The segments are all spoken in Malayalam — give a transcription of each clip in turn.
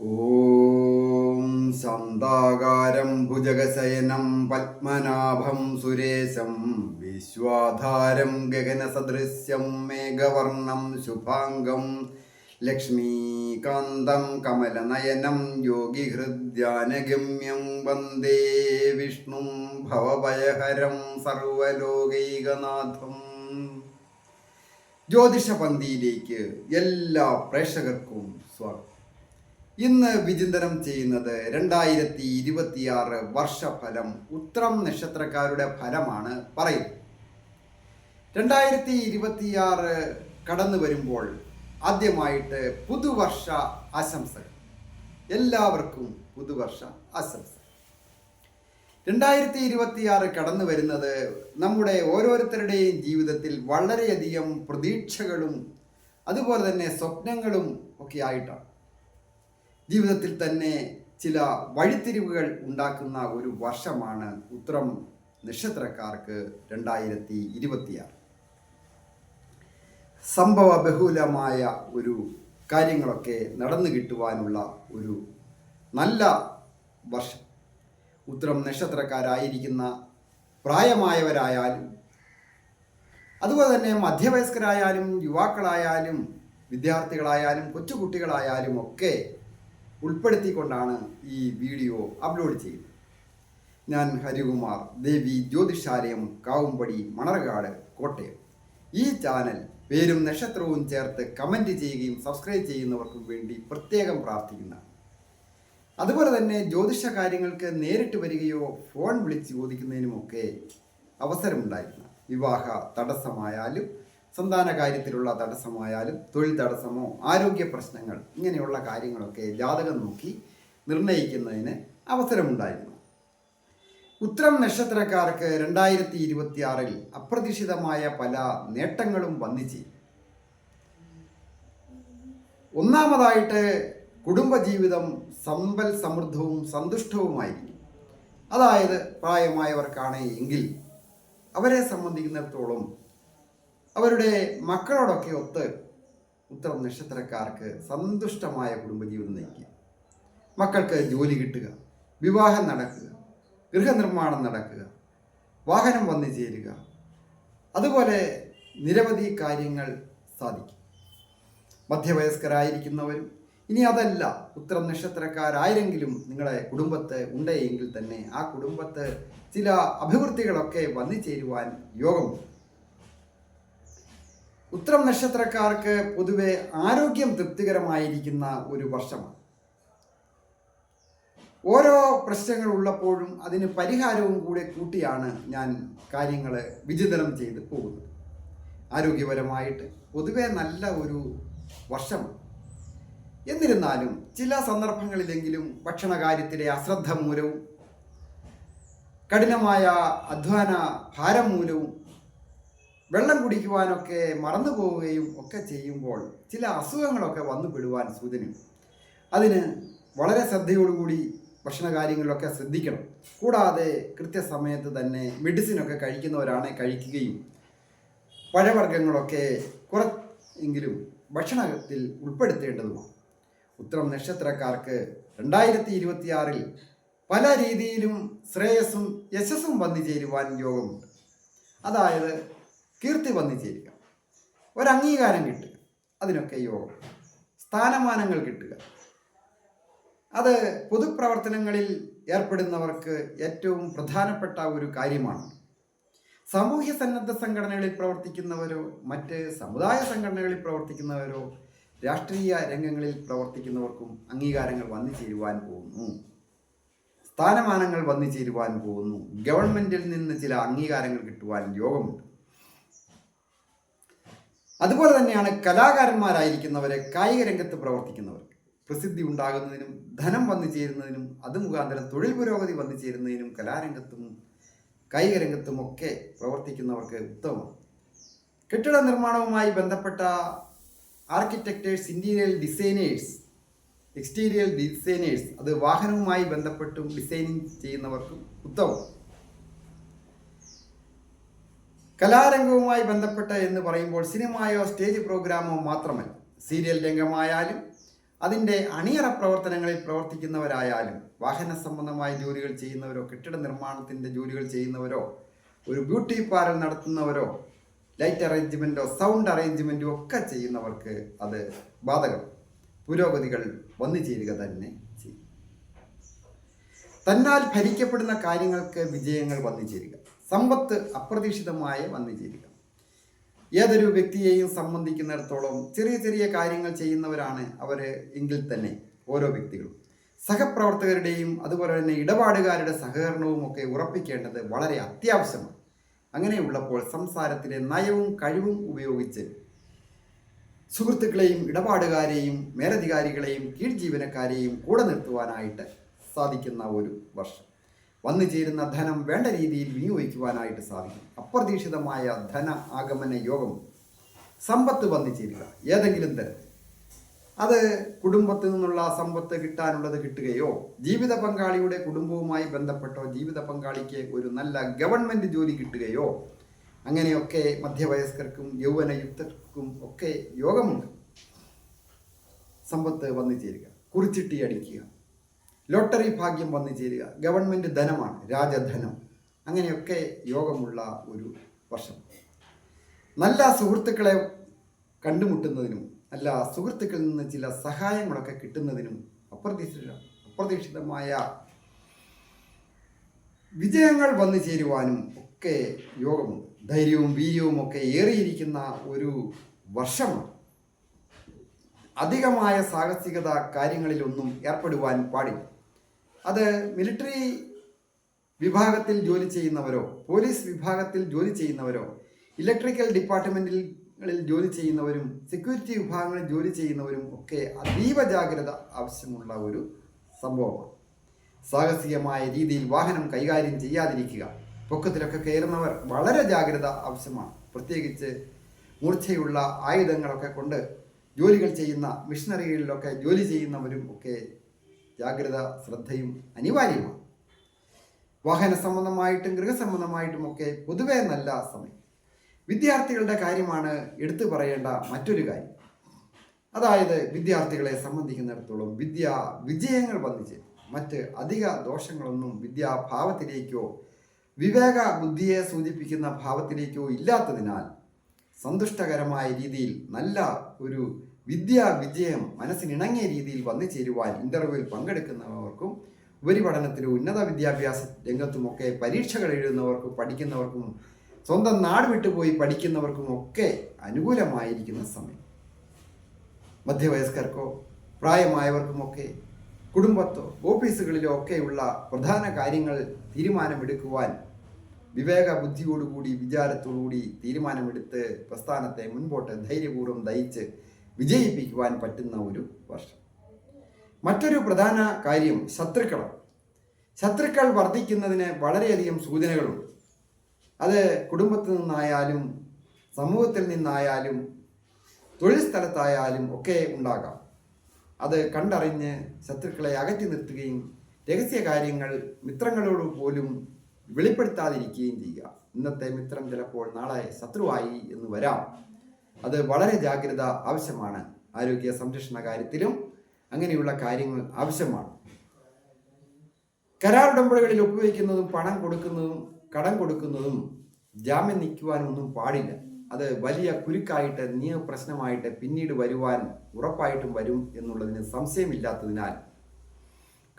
ഓം സന്താകാരം ഭുജഗശയനം പത്മനാഭം സുരേശം വിശ്വാധാരം ഗഗനസദൃശ്യം മേഘവർണം ശുഭാംഗം ലക്ഷ്മീകാന്തം കമലനയനം യോഗിഹൃദ്യാനഗമ്യം വന്ദേ വിഷ്ണും ഭവഭയഹരം സർവലോകൈകനാഥം. ജ്യോതിഷപന്തിയിലേക്ക് എല്ലാ പ്രേക്ഷകർക്കും സ്വാഗതം. ഇന്ന് വിചിന്തനം ചെയ്യുന്നത് രണ്ടായിരത്തി ഇരുപത്തിയാറ് വർഷഫലം ഉത്രം നക്ഷത്രക്കാരുടെ ഫലമാണ് പറയുന്നത്. രണ്ടായിരത്തി ഇരുപത്തിയാറ് കടന്നു വരുമ്പോൾ ആദ്യമായിട്ട് പുതുവർഷ ആശംസകൾ. എല്ലാവർക്കും പുതുവർഷ ആശംസകൾ. രണ്ടായിരത്തി ഇരുപത്തിയാറ് കടന്നു വരുന്നത് നമ്മുടെ ഓരോരുത്തരുടെയും ജീവിതത്തിൽ വളരെയധികം പ്രതീക്ഷകളും അതുപോലെ തന്നെ സ്വപ്നങ്ങളും ഒക്കെ ആയിട്ടാണ്. ജീവിതത്തിൽ തന്നെ ചില വഴിത്തിരിവുകൾ ഉണ്ടാക്കുന്ന ഒരു വർഷമാണ് ഉത്രം നക്ഷത്രക്കാർക്ക് രണ്ടായിരത്തി ഇരുപത്തിയാറ്. സംഭവ ബഹുലമായ ഒരു കാര്യങ്ങളൊക്കെ നടന്നു കിട്ടുവാനുള്ള ഒരു നല്ല വർഷം. ഉത്തരം നക്ഷത്രക്കാരായിരിക്കുന്ന പ്രായമായവരായാലും അതുപോലെ തന്നെ മധ്യവയസ്കരായാലും യുവാക്കളായാലും വിദ്യാർത്ഥികളായാലും കൊച്ചുകുട്ടികളായാലും ഒക്കെ ഉൾപ്പെടുത്തിക്കൊണ്ടാണ് ഈ വീഡിയോ അപ്ലോഡ് ചെയ്യുന്നത്. ഞാൻ ഹരികുമാർ ദേവി ജ്യോതിഷാലയം കാവുംപടി മണർകാട് കോട്ടയം. ഈ ചാനൽ പേരും നക്ഷത്രവും ചേർത്ത് കമന്റ് ചെയ്യുകയും സബ്സ്ക്രൈബ് ചെയ്യുന്നവർക്ക് വേണ്ടി പ്രത്യേകം പ്രാർത്ഥിക്കുന്ന. അതുപോലെ തന്നെ ജ്യോതിഷ കാര്യങ്ങൾക്ക് നേരിട്ട് വരികയോ ഫോൺ വിളിച്ച് ചോദിക്കുന്നതിനുമൊക്കെ അവസരമുണ്ടായിരുന്നു. വിവാഹ തടസ്സമായാലും സന്താന കാര്യത്തിലുള്ള തടസ്സമായാലും തൊഴിൽ തടസ്സമോ ആരോഗ്യ പ്രശ്നങ്ങൾ ഇങ്ങനെയുള്ള കാര്യങ്ങളൊക്കെ ജാതകം നോക്കി നിർണയിക്കുന്നതിന് അവസരമുണ്ടായിരുന്നു. ഉത്തരം നക്ഷത്രക്കാർക്ക് രണ്ടായിരത്തി ഇരുപത്തിയാറിൽ അപ്രതീക്ഷിതമായ പല നേട്ടങ്ങളും വന്നിച്ച് ഒന്നാമതായിട്ട് കുടുംബജീവിതം സമ്പൽ സമൃദ്ധവും സന്തുഷ്ടവുമായിരിക്കും. അതായത് പ്രായമായവർക്കാണ് എങ്കിൽ അവരെ സംബന്ധിക്കുന്നിടത്തോളം അവരുടെ മക്കളോടൊക്കെ ഒത്ത് ഉത്തരം നക്ഷത്രക്കാർക്ക് സന്തുഷ്ടമായ കുടുംബജീവിതം നയിക്കുക. മക്കൾക്ക് ജോലി കിട്ടുക വിവാഹം നടക്കുക ഗൃഹനിർമ്മാണം നടക്കുക വാഹനം വന്നു ചേരുക. അതുപോലെ നിരവധി കാര്യങ്ങൾ സാധിക്കും. മധ്യവയസ്കരായിരിക്കുന്നവരും ഇനി അതല്ല ഉത്തരം നക്ഷത്രക്കാരാരെങ്കിലും നിങ്ങളെ കുടുംബത്ത് ഉണ്ടെങ്കിൽ തന്നെ ആ കുടുംബത്ത് ചില അഭിവൃദ്ധികളൊക്കെ വന്നു ചേരുവാൻ യോഗമുണ്ട്. ഉത്തരം നക്ഷത്രക്കാർക്ക് പൊതുവെ ആരോഗ്യം തൃപ്തികരമായിരിക്കുന്ന ഒരു വർഷമാണ്. ഓരോ പ്രശ്നങ്ങൾ ഉള്ളപ്പോഴും അതിന് പരിഹാരവും കൂടെ കൂട്ടിയാണ് ഞാൻ കാര്യങ്ങൾ വിചിതനം ചെയ്ത് പോകുന്നത്. ആരോഗ്യപരമായിട്ട് പൊതുവെ നല്ല ഒരു വർഷമാണ്. എന്നിരുന്നാലും ചില സന്ദർഭങ്ങളിലെങ്കിലും ഭക്ഷണ കാര്യത്തിലെ അശ്രദ്ധ മൂലവും കഠിനമായ അധ്വാന ഭാരം മൂലവും വെള്ളം കുടിക്കുവാനൊക്കെ മറന്നു പോവുകയും ഒക്കെ ചെയ്യുമ്പോൾ ചില അസുഖങ്ങളൊക്കെ വന്നു പെടുവാൻ സൂചനയുണ്ട് അതിന് വളരെ ശ്രദ്ധയോടുകൂടി ഭക്ഷണ കാര്യങ്ങളിലൊക്കെ ശ്രദ്ധിക്കണം. കൂടാതെ കൃത്യസമയത്ത് തന്നെ മെഡിസിനൊക്കെ കഴിക്കുന്നവരാണ് കഴിക്കുകയും പഴവർഗങ്ങളൊക്കെ കുറെങ്കിലും ഭക്ഷണത്തിൽ ഉൾപ്പെടുത്തേണ്ടതുമാണ്. ഉത്തരം നക്ഷത്രക്കാർക്ക് രണ്ടായിരത്തി ഇരുപത്തിയാറിൽ പല രീതിയിലും ശ്രേയസ്സും യശസ്സും വന്നു ചേരുവാൻ യോഗമുണ്ട്. അതായത് കീർത്തി വന്നു ചേരുക ഒരംഗീകാരം കിട്ടുക. അതിനൊക്കെ യോഗം. സ്ഥാനമാനങ്ങൾ കിട്ടുക. അത് പൊതുപ്രവർത്തനങ്ങളിൽ ഏർപ്പെടുന്നവർക്ക് ഏറ്റവും പ്രധാനപ്പെട്ട ഒരു കാര്യമാണ്. സാമൂഹ്യ സന്നദ്ധ സംഘടനകളിൽ പ്രവർത്തിക്കുന്നവരോ മറ്റ് സമുദായ സംഘടനകളിൽ പ്രവർത്തിക്കുന്നവരോ രാഷ്ട്രീയ രംഗങ്ങളിൽ പ്രവർത്തിക്കുന്നവർക്കും അംഗീകാരങ്ങൾ വന്നു ചേരുവാൻ പോകുന്നു. സ്ഥാനമാനങ്ങൾ വന്നു ചേരുവാൻ പോകുന്നു. ഗവൺമെന്റിൽ നിന്ന് ചില അംഗീകാരങ്ങൾ കിട്ടുവാൻ യോഗമുണ്ട്. അതുപോലെ തന്നെയാണ് കലാകാരന്മാരായിരിക്കുന്നവരെ കായിക രംഗത്ത് പ്രവർത്തിക്കുന്നവർ. പ്രസിദ്ധി ഉണ്ടാകുന്നതിനും ധനം വന്നു ചേരുന്നതിനും അത് മുഖാന്തരം തൊഴിൽ പുരോഗതി വന്നു ചേരുന്നതിനും കലാരംഗത്തും കായിക രംഗത്തും ഒക്കെ പ്രവർത്തിക്കുന്നവർക്ക് ഉത്തമമാണ്. കെട്ടിട നിർമ്മാണവുമായി ബന്ധപ്പെട്ട architects interior designers exterior designers അത് വാഹനവുമായി ബന്ധപ്പെട്ടും ഡിസൈനിങ് ചെയ്യുന്നവർക്കും ഉത്തമം. കലാരംഗവുമായി ബന്ധപ്പെട്ട എന്ന് പറയുമ്പോൾ സിനിമയോ സ്റ്റേജ് പ്രോഗ്രാമോ മാത്രമല്ല. സീരിയൽ രംഗമായാലും അതിന്റെ അണിയറ പ്രവർത്തനങ്ങളിൽ പ്രവർത്തിക്കുന്നവരായാലും വാഹന സംബന്ധമായ ജോലികൾ ചെയ്യുന്നവരോ കെട്ടിട നിർമ്മാണത്തിന്റെ ജോലികൾ ചെയ്യുന്നവരോ ഒരു ബ്യൂട്ടി പാർലർ നടത്തുന്നവരോ ലൈറ്റ് അറേഞ്ച്മെന്റോ സൗണ്ട് അറേഞ്ച്മെന്റോ ഒക്കെ ചെയ്യുന്നവർക്ക് അത് ബാധകം. പുരോഗതികൾ വന്നു ചേരുക തന്നെ ചെയ്യും. തന്നാൽ ഭരിക്കപ്പെടുന്ന കാര്യങ്ങൾക്ക് വിജയങ്ങൾ വന്നു ചേരുക. സമ്പത്ത് അപ്രതീക്ഷിതമായി വന്നു ചേരുക. ഏതൊരു വ്യക്തിയെയും സംബന്ധിക്കുന്നിടത്തോളം ചെറിയ ചെറിയ കാര്യങ്ങൾ ചെയ്യുന്നവരാണ് അവർ എങ്കിൽ തന്നെ ഓരോ വ്യക്തികളും. സഹപ്രവർത്തകരുടെയും അതുപോലെ തന്നെ ഇടപാടുകാരുടെ സഹകരണവും ഒക്കെ ഉറപ്പിക്കേണ്ടത് വളരെ അത്യാവശ്യമാണ്. അങ്ങനെയുള്ളപ്പോൾ സംസാരത്തിലെ നയവും കഴിവും ഉപയോഗിച്ച് സുഹൃത്തുക്കളെയും ഇടപാടുകാരെയും മേലധികാരികളെയും കീഴ് ജീവനക്കാരെയും കൂടെ നിർത്തുവാനായിട്ട് സാധിക്കുന്ന ഒരു വർഷം. വന്നു ചേരുന്ന ധനം വേണ്ട രീതിയിൽ വിനിയോഗിക്കുവാനായിട്ട് സാധിക്കും. അപ്രതീക്ഷിതമായ ധന ആഗമന യോഗം സമ്പത്ത് വന്നു ചേരുക. ഏതെങ്കിലും തരത്തിൽ അത് കുടുംബത്തിൽ നിന്നുള്ള സമ്പത്ത് കിട്ടാനുള്ളത് കിട്ടുകയോ ജീവിത പങ്കാളിയുടെ കുടുംബവുമായി ബന്ധപ്പെട്ടോ ജീവിത പങ്കാളിക്ക് ഒരു നല്ല ഗവൺമെന്റ് ജോലി കിട്ടുകയോ അങ്ങനെയൊക്കെ മധ്യവയസ്കർക്കും യൗവനയുക്തർക്കും ഒക്കെ യോഗമുണ്ട്. സമ്പത്ത് വന്നു ചേരുക. കുറിച്ചിട്ടി അടിക്കുക. ലോട്ടറി ഭാഗ്യം വന്നു ചേരുക. ഗവൺമെന്റ് ധനമാണ് രാജധനം. അങ്ങനെയൊക്കെ യോഗമുള്ള ഒരു വർഷം. നല്ല സുഹൃത്തുക്കളെ കണ്ടുമുട്ടുന്നതിനും അല്ല സുഹൃത്തുക്കളിൽ നിന്ന് ചില സഹായങ്ങളൊക്കെ കിട്ടുന്നതിനും അപ്രതീക്ഷിത അപ്രതീക്ഷിതമായ വിജയങ്ങൾ വന്നു ചേരുവാനും ഒക്കെ യോഗമുണ്ട്. ധൈര്യവും വീര്യവും ഒക്കെ ഏറിയിരിക്കുന്ന ഒരു വർഷമാണ്. അധികമായ സാഹസികത കാര്യങ്ങളിലൊന്നും ഏർപ്പെടുവാൻ പാടില്ല. അത് മിലിറ്ററി വിഭാഗത്തിൽ ജോലി ചെയ്യുന്നവരോ പോലീസ് വിഭാഗത്തിൽ ജോലി ചെയ്യുന്നവരോ ഇലക്ട്രിക്കൽ ഡിപ്പാർട്ട്മെന്റുകളിൽ ജോലി ചെയ്യുന്നവരും സെക്യൂരിറ്റി വിഭാഗങ്ങളിൽ ജോലി ചെയ്യുന്നവരും ഒക്കെ അതീവ ജാഗ്രത ആവശ്യമുള്ള ഒരു സംഭവമാണ്. സാഹസികമായ രീതിയിൽ വാഹനം കൈകാര്യം ചെയ്യാതിരിക്കുക. പൊക്കത്തിലൊക്കെ കയറുന്നവർ വളരെ ജാഗ്രത ആവശ്യമാണ്. പ്രത്യേകിച്ച് മൂർച്ചയുള്ള ആയുധങ്ങളൊക്കെ കൊണ്ട് ജോലികൾ ചെയ്യുന്ന മിഷനറികളിലൊക്കെ ജോലി ചെയ്യുന്നവരും ഒക്കെ ജാഗ്രത ശ്രദ്ധയും അനിവാര്യമാണ്. വാഹന സംബന്ധമായിട്ടും ഗൃഹസംബന്ധമായിട്ടും ഒക്കെ പൊതുവേ നല്ല സമയം. വിദ്യാർത്ഥികളുടെ കാര്യമാണ് എടുത്തു പറയേണ്ട മറ്റൊരു കാര്യം. അതായത് വിദ്യാർത്ഥികളെ സംബന്ധിക്കുന്നിടത്തോളം വിദ്യ വിജയങ്ങൾ വന്നിച്ച് മറ്റ് അധിക ദോഷങ്ങളൊന്നും വിദ്യാഭാവത്തിലേക്കോ വിവേക ബുദ്ധിയെ സൂചിപ്പിക്കുന്ന ഭാവത്തിലേക്കോ ഇല്ലാത്തതിനാൽ സന്തുഷ്ടകരമായ രീതിയിൽ നല്ല ഒരു വിദ്യാ വിജയം മനസ്സിനിണങ്ങിയ രീതിയിൽ വന്നു ചേരുവാൻ ഇന്റർവ്യൂവിൽ പങ്കെടുക്കുന്നവർക്കും ഉപരിപഠനത്തിലും ഉന്നത വിദ്യാഭ്യാസ രംഗത്തുമൊക്കെ പരീക്ഷകൾ എഴുതുന്നവർക്കും പഠിക്കുന്നവർക്കും സ്വന്തം നാട് വിട്ടുപോയി പഠിക്കുന്നവർക്കും ഒക്കെ അനുകൂലമായിരിക്കുന്ന സമയം. മധ്യവയസ്കർക്കോ പ്രായമായവർക്കുമൊക്കെ കുടുംബത്തോ ഓഫീസുകളിലോ ഒക്കെയുള്ള പ്രധാന കാര്യങ്ങൾ തീരുമാനമെടുക്കുവാൻ വിവേക ബുദ്ധിയോടുകൂടി വിചാരത്തോടുകൂടി തീരുമാനമെടുത്ത് പ്രസ്ഥാനത്തെ മുൻപോട്ട് ധൈര്യപൂർവം നയിച്ച് വിജയിപ്പിക്കുവാൻ പറ്റുന്ന ഒരു വർഷം. മറ്റൊരു പ്രധാന കാര്യം ശത്രുക്കളാണ്. ശത്രുക്കൾ വർദ്ധിക്കുന്നതിന് വളരെയധികം സൂചനകളുണ്ട്. അത് കുടുംബത്തിൽ നിന്നായാലും സമൂഹത്തിൽ നിന്നായാലും തൊഴിൽ സ്ഥലത്തായാലും ഒക്കെ ഉണ്ടാകാം. അത് കണ്ടറിഞ്ഞ് ശത്രുക്കളെ അകറ്റി നിർത്തുകയും രഹസ്യ കാര്യങ്ങൾ മിത്രങ്ങളോട് പോലും വെളിപ്പെടുത്താതിരിക്കുകയും ചെയ്യുക. ഇന്നത്തെ മിത്രം ചിലപ്പോൾ നാളെ ശത്രുവായി എന്ന് വരാം. അത് വളരെ ജാഗ്രത ആവശ്യമാണ്. ആരോഗ്യ സംരക്ഷണ കാര്യത്തിലും അങ്ങനെയുള്ള കാര്യങ്ങൾ ആവശ്യമാണ്. കരാർ ഉടമ്പടികളിൽ ഒപ്പുവെക്കുന്നതും പണം കൊടുക്കുന്നതും കടം കൊടുക്കുന്നതും ജാമ്യം നിൽക്കുവാനൊന്നും പാടില്ല. അത് വലിയ കുരുക്കായിട്ട് നിയമപ്രശ്നമായിട്ട് പിന്നീട് വരുവാൻ ഉറപ്പായിട്ടും വരും എന്നുള്ളതിന് സംശയമില്ലാത്തതിനാൽ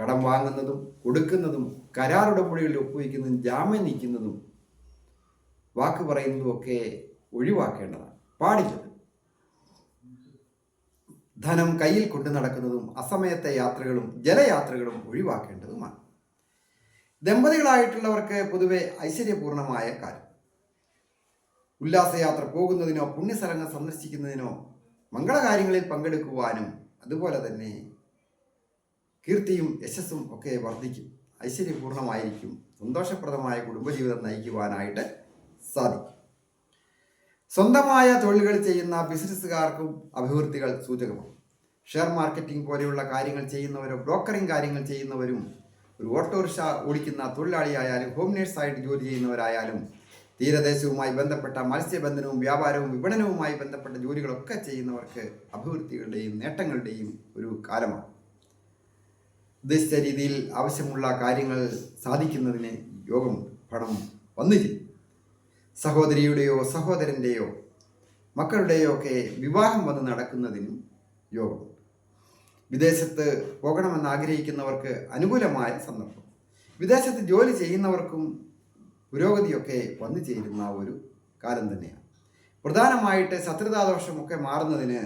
കടം വാങ്ങുന്നതും കൊടുക്കുന്നതും കരാർ ഉടമ്പടികളിൽ ഒപ്പുവെക്കുന്നതും ജാമ്യം നിൽക്കുന്നതും വാക്ക് പറയുന്നതും ഒക്കെ ഒഴിവാക്കേണ്ടതാണ്. പാടില്ല. ധനം കയ്യിൽ കൊണ്ടു നടക്കുന്നതും അസമയത്തെ യാത്രകളും ജലയാത്രകളും ഒഴിവാക്കേണ്ടതുമാണ്. ദമ്പതികളായിട്ടുള്ളവർക്ക് പൊതുവെ ഐശ്വര്യപൂർണമായ കാര്യം. ഉല്ലാസയാത്ര പോകുന്നതിനോ പുണ്യസ്ഥലങ്ങൾ സന്ദർശിക്കുന്നതിനോ മംഗളകാര്യങ്ങളിൽ പങ്കെടുക്കുവാനും അതുപോലെ തന്നെ കീർത്തിയും യശസ്സും ഒക്കെ വർദ്ധിക്കും. ഐശ്വര്യപൂർണമായിരിക്കും. സന്തോഷപ്രദമായ കുടുംബജീവിതം നയിക്കുവാനായിട്ട് സാധിക്കും. സ്വന്തമായ തൊഴിലുകൾ ചെയ്യുന്ന ബിസിനസ്സുകാർക്കും അഭിവൃദ്ധികൾ സൂചകമാണ്. ഷെയർ മാർക്കറ്റിംഗ് പോലെയുള്ള കാര്യങ്ങൾ ചെയ്യുന്നവരും ബ്രോക്കറിംഗ് കാര്യങ്ങൾ ചെയ്യുന്നവരും ഒരു ഓട്ടോറിക്ഷ ഓടിക്കുന്ന തൊഴിലാളിയായാലും ഹോം നേഴ്സായിട്ട് ജോലി ചെയ്യുന്നവരായാലും തീരദേശവുമായി ബന്ധപ്പെട്ട മത്സ്യബന്ധനവും വ്യാപാരവും വിപണനവുമായി ബന്ധപ്പെട്ട ജോലികളൊക്കെ ചെയ്യുന്നവർക്ക് അഭിവൃദ്ധികളുടെയും നേട്ടങ്ങളുടെയും ഒരു കാലമാണ്. ഉദ്ദേശിച്ച രീതിയിൽ ആവശ്യമുള്ള കാര്യങ്ങൾ സാധിക്കുന്നതിന് യോഗം പണം വന്നു സഹോദരിയുടെയോ സഹോദരന്റെയോ മക്കളുടെയോ ഒക്കെ വിവാഹം വന്ന് നടക്കുന്നതിനും യോഗം. വിദേശത്ത് പോകണമെന്ന് ആഗ്രഹിക്കുന്നവർക്ക് അനുകൂലമായ സന്ദർഭം. വിദേശത്ത് ജോലി ചെയ്യുന്നവർക്കും പുരോഗതിയൊക്കെ വന്നു ചേരുന്ന ഒരു കാലം തന്നെയാണ്. പ്രധാനമായിട്ട് ശത്രുതാദോഷമൊക്കെ മാറുന്നതിന്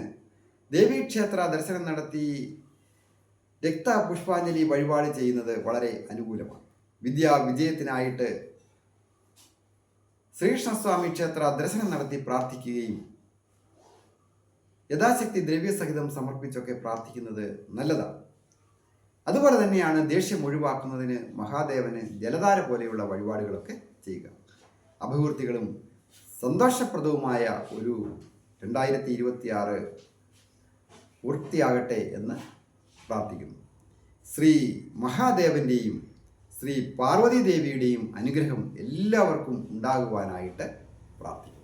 ദേവീക്ഷേത്ര ദർശനം നടത്തി രക്ത പുഷ്പാഞ്ജലി വഴിപാട് ചെയ്യുന്നത് വളരെ അനുകൂലമാണ്. വിദ്യാ വിജയത്തിനായിട്ട് ശ്രീകൃഷ്ണസ്വാമി ക്ഷേത്ര ദർശനം നടത്തി പ്രാർത്ഥിക്കുകയും യഥാശക്തി ദ്രവ്യസഹിതം സമർപ്പിച്ചൊക്കെ പ്രാർത്ഥിക്കുന്നത് നല്ലതാണ്. അതുപോലെ തന്നെയാണ് ദേഷ്യം ഒഴിവാക്കുന്നതിന് മഹാദേവന് ജലധാര പോലെയുള്ള വഴിപാടുകളൊക്കെ ചെയ്യുക. അഭിവൃദ്ധികളും സന്തോഷപ്രദവുമായ ഒരു രണ്ടായിരത്തി ഇരുപത്തിയാറ് പൂർത്തിയാകട്ടെ എന്ന് പ്രാർത്ഥിക്കുന്നു. ശ്രീ മഹാദേവന്റെയും ശ്രീ പാർവതി ദേവിയുടെയും അനുഗ്രഹം എല്ലാവർക്കും ഉണ്ടാകുവാനായിട്ട് പ്രാർത്ഥിക്കുന്നു.